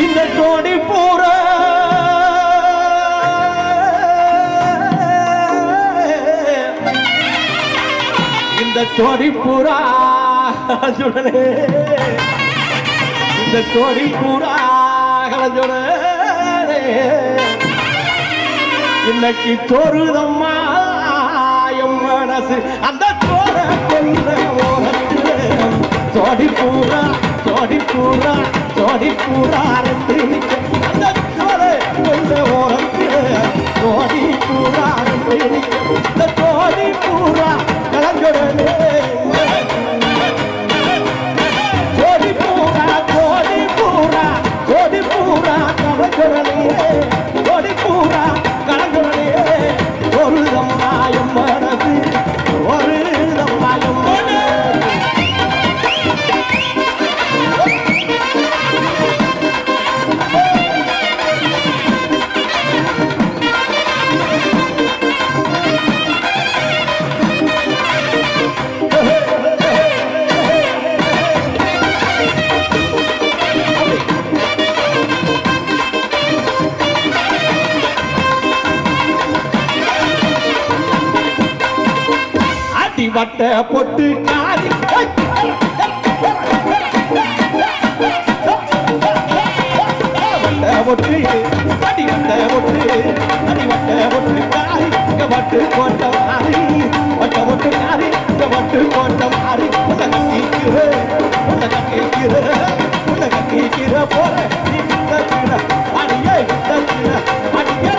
இந்த கோடி போற இந்த கோடி பூரா. சுடனே இந்த கோடி பூரா. கலஞ்சுடனே. இன்னைக்கு தோறுதம்மா என் மனசு. அந்த தோற கொன்ற ஓரத்தில் தோடி பூரா. ஜோடி பூரா ஜோடி பூரா ரெண்டு அந்த பூரா ஜோடி பூரா கலங்குடனே வட்ட பொட்டு காரி. வட்ட பொட்டு அடி வட்ட பொட்டு அடி வட்ட பொட்டு காரி. இங்க வட்டு கோட்டம் ஆரி வட்ட பொட்டு காரி. இங்க வட்டு கோட்டம் ஆரி உன்னை கட்டிக்கிற உன்னை கட்டிக்கிற உன்னை கட்டிக்கிற போற. நீ அடியே அடியே.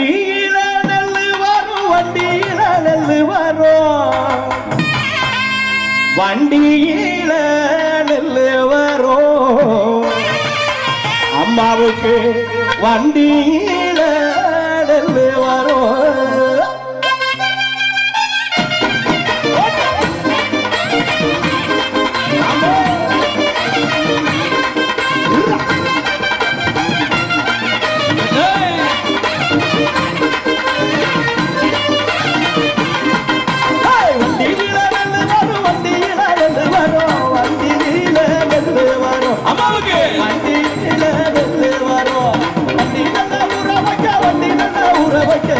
வண்டியில நெல்லு வரும் வண்டியில நெல்லு வரும். வண்டியில நெல்லு வரும் அம்மாவுக்கு வண்டியில நெல்லு வரும். அம்மாவுக்கு வண்டியில வரும் வண்டி நல்லா உறவைக்க வண்டி நல்லா உறவைக்க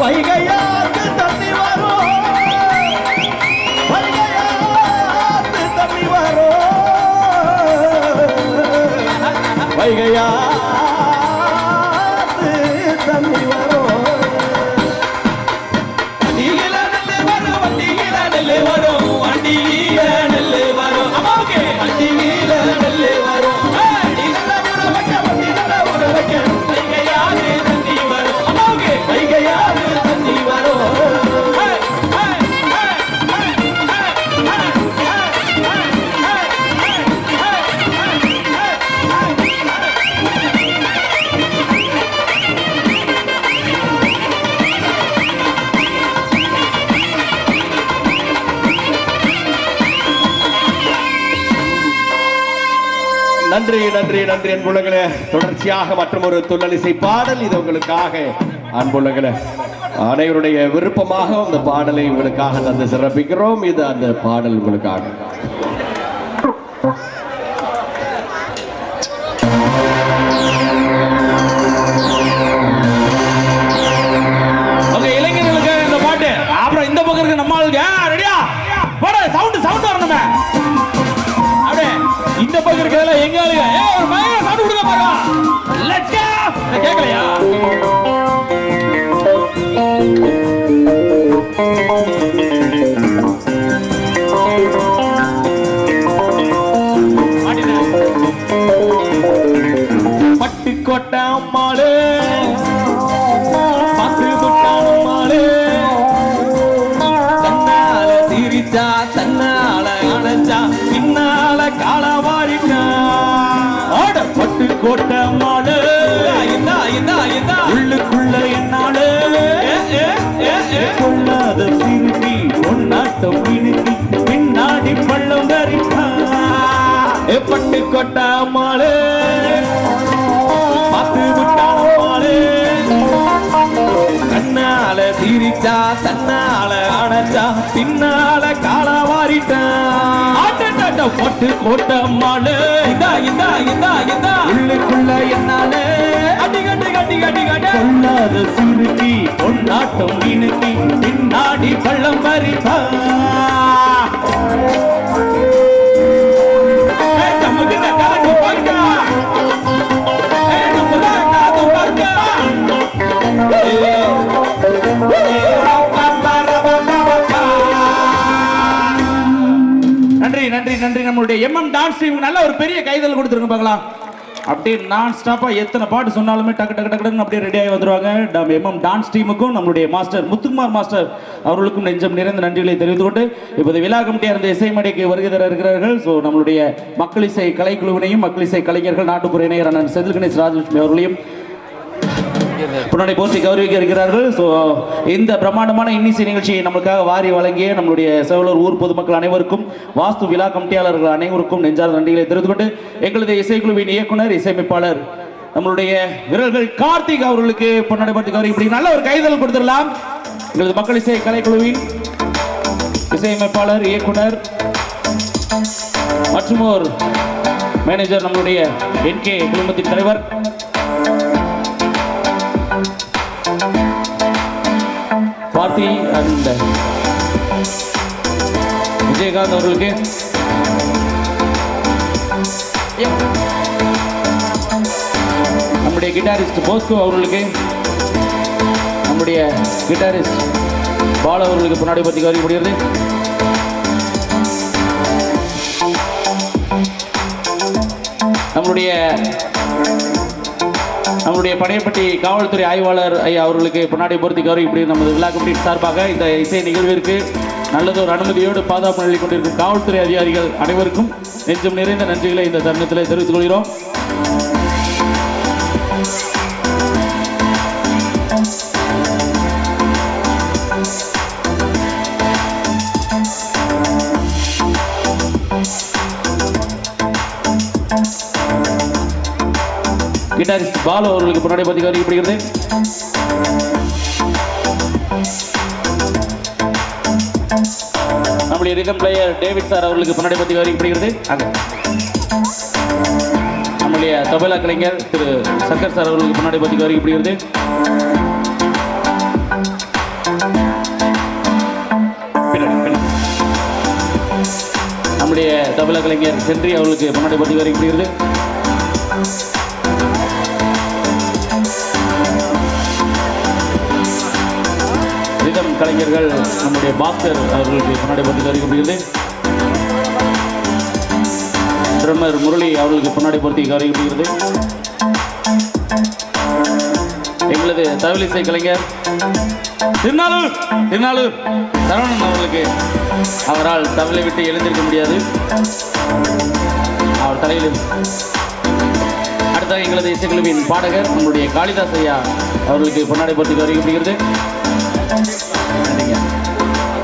反应该一 நன்றி நன்றி நன்றி அன்புள்ளங்களே தொடர்ச்சியாக மற்றும் ஒரு துள்ளலிசை பாடல் இது உங்களுக்காக. அன்புள்ளங்களே அனைவருடைய விருப்பமாக அந்த பாடலை உங்களுக்காக தந்து சிறப்பிக்கிறோம். இது அந்த பாடல் உங்களுக்காக. இளைஞர்களுக்கு இந்த பாட்டு. அப்புறம் இந்த பக்கம் இருக்க நம்மளுக்கு ரெடியா? போட சவுண்ட் சவுண்ட் வரணுமே. பக்கம் இருக்கிறதுல எங்க ஆளுங்க? ஏ ஒரு பயங்கர சவுண்ட் கொடுங்க பாருங்க லட்சா கேட்கலையா பட்டுக்கோட்டை அம்மாளே. போட்ட மாடு. இந்தா இந்தா இந்தா உள்ளுக்குள்ள என்னாடு? கொள்ளாத சிறுமி பொன்னாட்டம் இணுக்கி பின்னாடி பள்ளம் தரிப்பா பட்டு பட்டுக்கோட்டை மாடு. பார்த்து விட்டான மாடு. கண்ணால சிரிச்சா தன்னால அணைச்சா பின்னால ஆட்டட்டாட்ட போட்டு கோட்ட மாடு இந்தா இந்தா இந்தா இந்தா உள்ளுக்குள்ள என்னாலே? அடி கட்டி கட்டி கட்டி கட்டி கொள்ளாத சிறுக்கி பொன்னாட்டம் இணுக்கி பின்னாடி பள்ளம் பறிப்பா. எம்எம் நல்ல ஒரு பெரிய கைதல் கொடுத்துருங்க பார்க்கலாம். அப்படியே நான் ஸ்டாப்பா எத்தனை பாட்டு சொன்னாலுமே டக்கு டக்கு டக்கு டக்குன்னு அப்படியே ரெடியாகி வந்துருவாங்க. நம்ம எம்எம் டான்ஸ் டீமுக்கும் நம்மளுடைய மாஸ்டர் முத்துக்குமார் மாஸ்டர் அவர்களுக்கும் நெஞ்சம் நிறைந்த நன்றிகளை தெரிவித்துக் கொண்டு இப்போது விழா கமிட்டியாக இருந்த இசை மேடைக்கு வருகை தர இருக்கிறார்கள். ஸோ நம்மளுடைய மக்கள் இசை கலைக்குழுவினையும் மக்கள் இசை கலைஞர்கள் நாட்டுப்புற இணையர் அண்ணன் செந்தில் கணேஷ் ராஜலட்சுமி அவர்களையும் முன்னாடி போஸ்டி கௌரவிக்க இருக்கிறார்கள். ஸோ இந்த பிரம்மாண்டமான இன்னிசை நிகழ்ச்சியை நம்மளுக்காக வாரி வழங்கிய நம்மளுடைய செவலூர் ஊர் பொதுமக்கள் அனைவருக்கும் வாஸ்து விழா கமிட்டியாளர்கள் அனைவருக்கும் நெஞ்சார் நன்றிகளை தெரிந்து கொண்டு எங்களது இசைக்குழுவின் இயக்குனர் இசையமைப்பாளர் நம்மளுடைய வீரர்கள் கார்த்திக் அவர்களுக்கு பொன்னாடை போற்றி இப்படி நல்ல ஒரு கைதல் கொடுத்துடலாம். எங்களது மக்கள் இசை கலைக்குழுவின் இசையமைப்பாளர் இயக்குனர் மற்றும் ஒரு மேனேஜர் நம்மளுடைய என் கே குடும்பத்தின் தலைவர். பார்த்தி அண்ட் uh, விஜயகாந்த் அவர்களுக்கு. நம்முடைய கிட்டாரிஸ்ட் போஸ்கோ அவர்களுக்கு. நம்முடைய கிட்டாரிஸ்ட் பால் அவர்களுக்கு பின்னாடி பற்றி கவனிக்கப்படுகிறது நம்மளுடைய நம்மளுடைய படையப்பட்டி காவல்துறை ஆய்வாளர் ஐயா அவர்களுக்கு பொன்னாடி பொருத்தி கௌரவி இப்படி நமது விழா கமிட்டி சார்பாக இந்த இசை நிகழ்விற்கு நல்லதொரு அனுமதியோடு பாதுகாப்பு நிலை கொண்டிருக்கும் காவல்துறை அதிகாரிகள் அனைவருக்கும் நெஞ்சம் நிறைந்த நன்றிகளை இந்த தருணத்தில் தெரிவித்துக் கொள்கிறோம். கிட்டாரிஸ்ட் பாலு அவர்களுக்கு முன்னாடி பதிவு அறிவிக்கப்படுகிறது. நம்முடைய ரிதம் பிளேயர் டேவிட் சார் அவர்களுக்கு முன்னாடி பதிவு அறிவிக்கப்படுகிறது. அங்க. நம்முடைய தபலா கலைஞர் திரு சங்கர் சார் அவர்களுக்கு முன்னாடி பதிவு அறிவிக்கப்படுகிறது. நம்முடைய தபலா கலைஞர் சென்றி அவர்களுக்கு முன்னாடி பதிவு அறிவிக்கப்படுகிறது. கலைஞர்கள் நம்முடைய பாஸ்கர் அவர்களுக்கு முன்னாடி பற்றி வருகிறது ட்ரம்மர் முரளி அவர்களுக்கு முன்னாடி பொருத்தி கௌரவிக்கப்படுகிறது எங்களது தவிலிசை கலைஞர் திருநாளூர் திருநாளூர் சரவணன் அவர்களுக்கு அவரால் தவிலை விட்டு எழுந்திருக்க முடியாது. அவர் தலையில் அடுத்ததாக எங்களது இசைக்குழுவின் பாடகர் நம்முடைய காளிதாஸ் ஐயா அவர்களுக்கு பொன்னாடை பொருத்தி கௌரவிக்கப்படுகிறது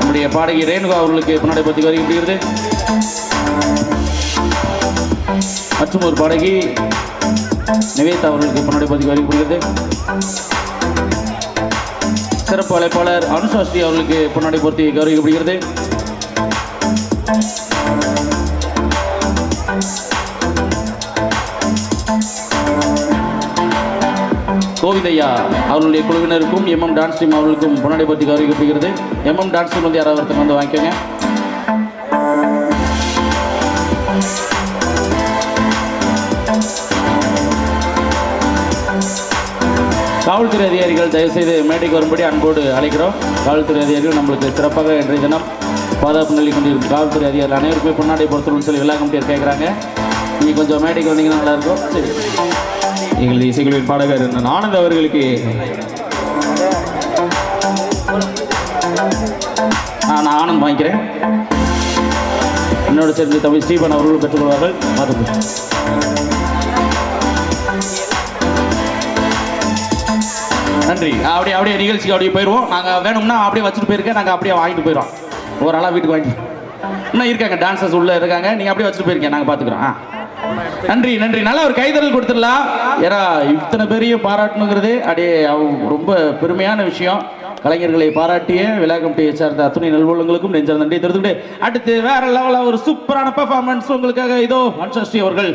நம்முடைய பாடகி ரேணுகா அவர்களுக்கு முன்னாடி பற்றி வருகின்றது மற்றும் ஒரு பாடகி நிவேதா அவர்களுக்கு முன்னாடி பற்றி வருகின்றது சிறப்பு அழைப்பாளர் அனுசாஸ்ரீ அவர்களுக்கு பொன்னாடி பொருத்தி கௌரவிக்கப்படுகிறது கோவிதையா அவர்களுடைய குழுவினருக்கும் எம்எம் டான்ஸ் டீம் அவர்களுக்கும் பொன்னாடை பற்றி கௌரவிக்கப்படுகிறது. எம்எம் டான்ஸ் டீம் வந்து யாராவது ஒருத்தர் வந்து வாங்கிக்கோங்க. காவல்துறை அதிகாரிகள் தயவுசெய்து மேடைக்கு வரும்படி அன்போடு அழைக்கிறோம். காவல்துறை அதிகாரிகள் நம்மளுக்கு சிறப்பாக இன்றைய தினம் பாதுகாப்பு நிலை கொண்டிருக்கும் காவல்துறை அதிகாரிகள் அனைவருக்குமே பொன்னாடை பொறுத்தணும்னு சொல்லி விழா கமிட்டியர் கேட்குறாங்க நீங்கள் கொஞ்சம் மேடைக்கு வந்தீங்கன்னா நல்லாயிருக்கும் சரி. எங்களது இசைக்குழுவின் பாடகர் ஆனந்த் அவர்களுக்கு நான் ஆனந்த் வாங்கிக்கிறேன். என்னோட சேர்ந்து தமிழ் ஸ்ரீபன் அவர்களும் பெற்றுக்கொள்வார்கள் பார்த்துக்கோ நன்றி. அப்படியே அப்படியே நிகழ்ச்சிக்கு அப்படியே போயிடுவோம். நாங்கள் வேணும்னா அப்படியே வச்சுட்டு போயிருக்கேன். நாங்கள் அப்படியே வாங்கிட்டு போயிடுவோம் ஒரு ஆளாக வீட்டுக்கு வாங்கிட்டு. இன்னும் இருக்காங்க டான்சர்ஸ் உள்ளே இருக்காங்க. நீங்கள் அப்படியே வச்சுட்டு போயிருக்கேன் நாங்கள் பார்த்துக்குறோம். ஆ. நன்றி. நன்றி நல்லா ஒரு கைதறல் கொடுத்துடலாம். ஏன்னா இத்தனை பேரையும் பாராட்டணுங்கிறது அப்படியே ரொம்ப பெருமையான விஷயம். கலைஞர்களை பாராட்டிய விழா கமிட்டியை சார்ந்த அத்துணை நல்வலங்களுக்கும் நெஞ்சார் நன்றி தெரிஞ்சுக்கிட்டு அடுத்து வேற லெவலில் ஒரு சூப்பரான பெர்ஃபார்மன்ஸ் உங்களுக்காக இதோ அன்சாஸ்ரீ அவர்கள்.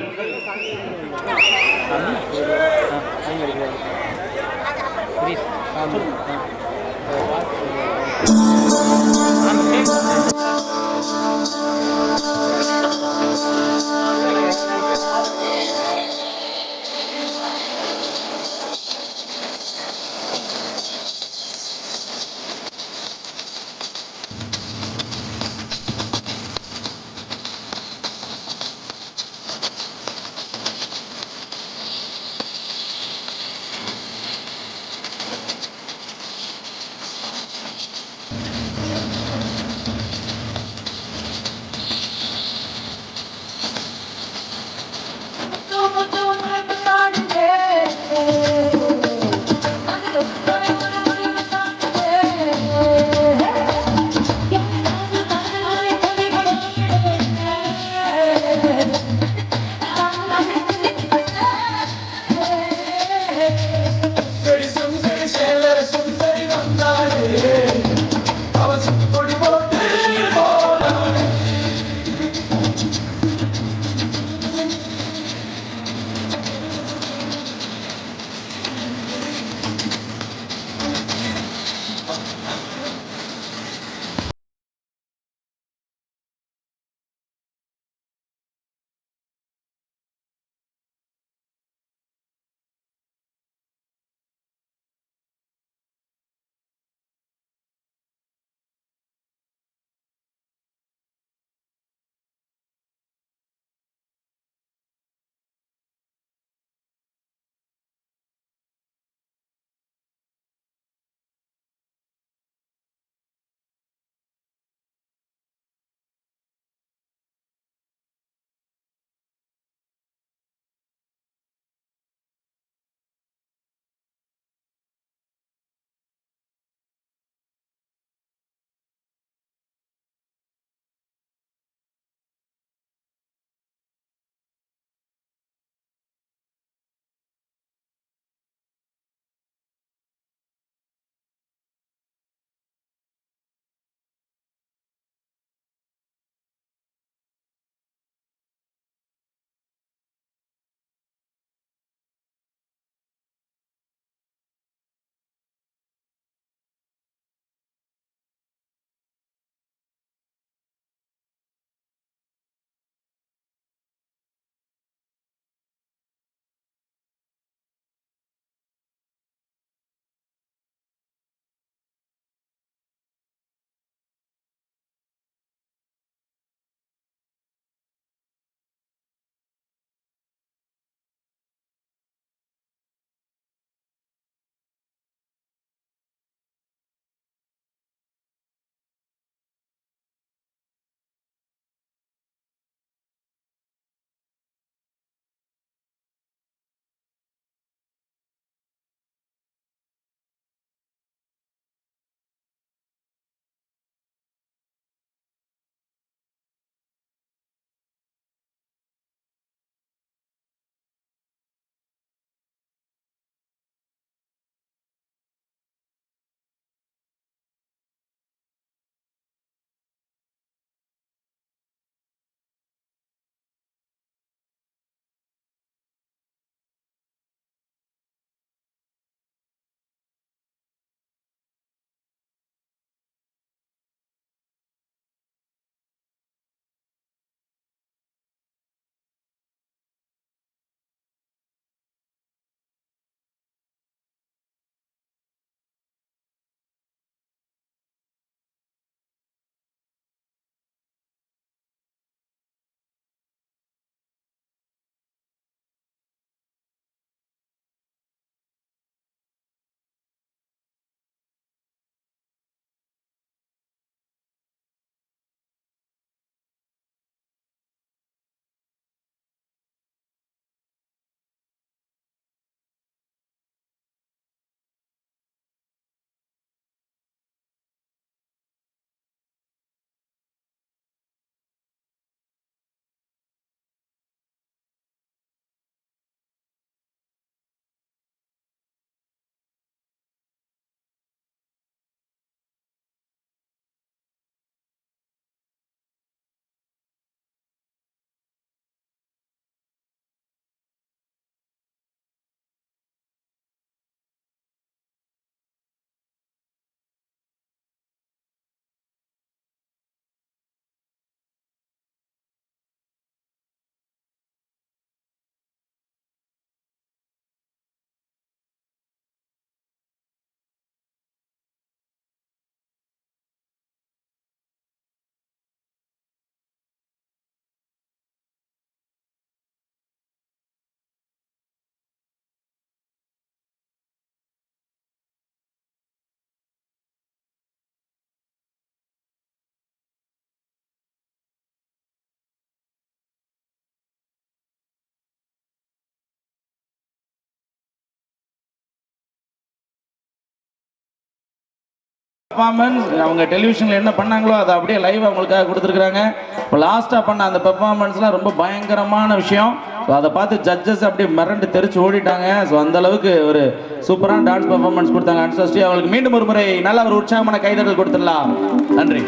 பர்ஃபார்மன்ஸ் அவங்க டெலிவிஷனில் என்ன பண்ணாங்களோ அதை அப்படியே லைவ் அவங்களுக்காக கொடுத்துருக்குறாங்க. இப்போ லாஸ்ட்டாக பண்ண அந்த பெர்ஃபார்மன்ஸ்லாம் ரொம்ப பயங்கரமான விஷயம். ஸோ அதை பார்த்து ஜட்ஜஸ் அப்படியே மிரண்டு தெரிச்சு ஓடிட்டாங்க. ஸோ அந்த அளவுக்கு ஒரு சூப்பரான டான்ஸ் பெர்ஃபார்மன்ஸ் கொடுத்தாங்க. அன்சஸ்டி அவங்களுக்கு மீண்டும் ஒரு முறை நல்ல ஒரு உற்சாகமான கைதட்டல் கொடுத்துடலாம். நன்றி.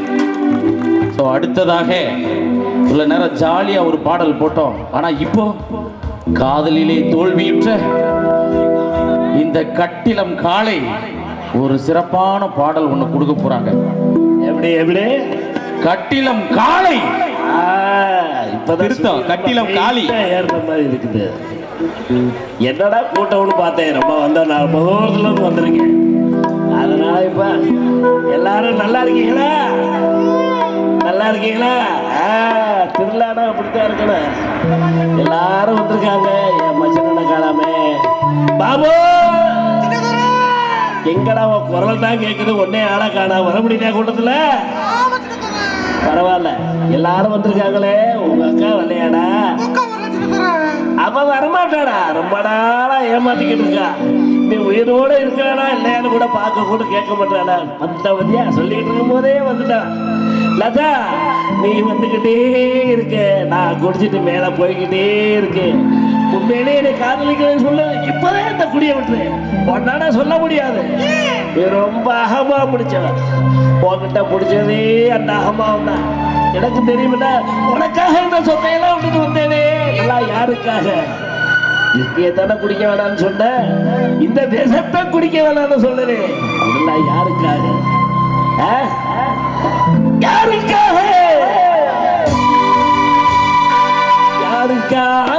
ஸோ அடுத்ததாக இவ்வளோ நேரம் ஜாலியாக ஒரு பாடல் போட்டோம். ஆனால் இப்போ காதலிலே தோல்வியுற்ற இந்த கட்டிலம் காளை ஒரு சிறப்பான பாடல் ஒன்று கொடுக்க போறாங்க. எப்படி எப்படி? கட்டிலம் காளை. ஆ, இப்பதான் கட்டிலம் காளி. ஏறுன மாதிரி இருக்குது. என்னடா கூட்டம்னு பார்த்தேன் ரொம்ப வந்த நான் ரொம்ப தூரத்துல இருந்து வந்திருக்கேன். அதனால இப்ப எல்லாரும் நல்லா இருக்கீங்களா? நல்லா இருக்கீங்களா? திருவிழானா அப்படித்தான் இருக்கணும். எல்லாரும் வந்திருக்காங்க என் மச்சனை காணாமே பாபு! எங்கடா உன் குரல் தான் கேட்குது ஒன்னே ஆளா காணா. வர முடியல கூட்டத்தில்? பரவாயில்ல. எல்லாரும் வந்திருக்காங்களே. உங்க அக்கா வரலையாடா? அவ வரமாட்டாடா. ரொம்ப நாளா ஏமாத்திக்கிட்டு இருக்கா. நீ உயிரோட இருக்கானா இல்லையான்னு கூட பார்க்க கூட கேட்க மாட்டாடா. வந்த சொல்லிக்கிட்டு இருக்கும் போதே வந்துட்டான். லதா நீ வந்துகிட்டே இருக்க. நான் குடிச்சிட்டு மேல போய்கிட்டே இருக்கேன். உண்மையிலே என்னை காதலிக்கிறேன்னு சொல்ல இப்பதான் இந்த குடிய விட்டுறேன். உன்னால சொல்ல முடியாது. ரொம்ப அகமா பிடிச்சவன் உன்கிட்ட பிடிச்சதே அந்த அகமாவும் தான். எனக்கு தெரியுமில்ல உனக்காக இந்த சொத்தையெல்லாம் விட்டுட்டு வந்தேனே. எல்லாம் யாருக்காக? இங்கே தானே குடிக்க வேணாம்னு சொன்ன. இந்த தேசத்தை குடிக்க வேணாம்னு சொல்லுறேன் அதெல்லாம் யாருக்காக? ஆ? யாருக்காக? யாருக்காக